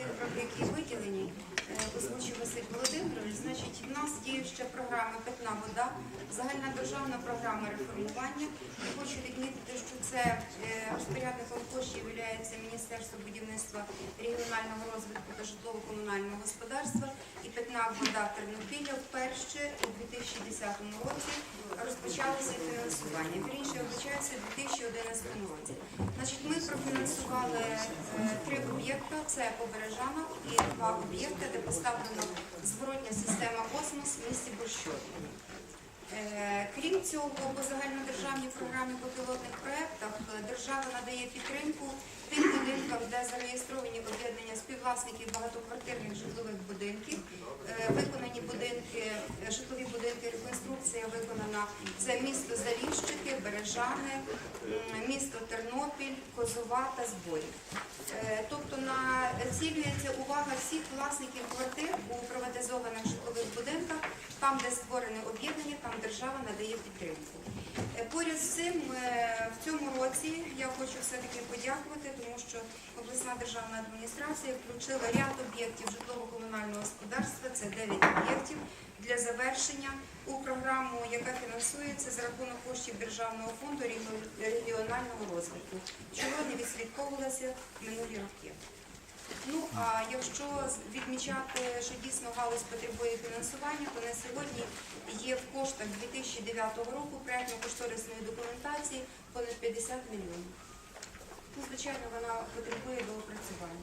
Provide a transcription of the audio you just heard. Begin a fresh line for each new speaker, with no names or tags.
цифрах, які виділені, е, озвучив Василь Володимирович, значить, в нас діюча програма Питна вода, загальна державна програма реформування. І хочу відмітити, що це е, розпорядником коштів є Міністерство будівництва регіонального розвитку та житлово-комунального господарства і питна вода Тернопілля вперше у 2010 році розпочалося фінансування. Вірніше, вибачається у 2011 році. Значить, ми е, три об'єкти: це Побережана і два об'єкти, де поставлена зворотня система космос в місті Борщові. Е, Крім цього, по загальнодержавній програмі по пілотних проєктах е, держава надає підтримку тим будинкам, де зареєстровані об'єднання співвласників багатоквартирних житлових будинків. Виконані будинки, житлові будинки, реконструкція виконана. Це місто Заліщики, Бережани, місто Тернопіль, Козова та Зборів. Е, Тобто націлюється увага всіх власників квартир у приватизованих житлових там, де створене об'єднання, там держава надає підтримку. Е, Поряд з цим е, в цьому році я хочу все-таки подякувати, тому що обласна державна адміністрація включила ряд об'єктів житлово-комунального господарства, це 9 об'єктів для завершення у програму, яка фінансується за рахунок коштів Державного фонду регіонального розвитку, чого не відслідковувалося минулі роки. Ну а якщо відмічати, що дійсно галузь потребує фінансування, то на сьогодні є в коштах 2009 року проєктно-кошторисної документації понад 50 мільйонів. Ну, звичайно, вона потребує доопрацювання.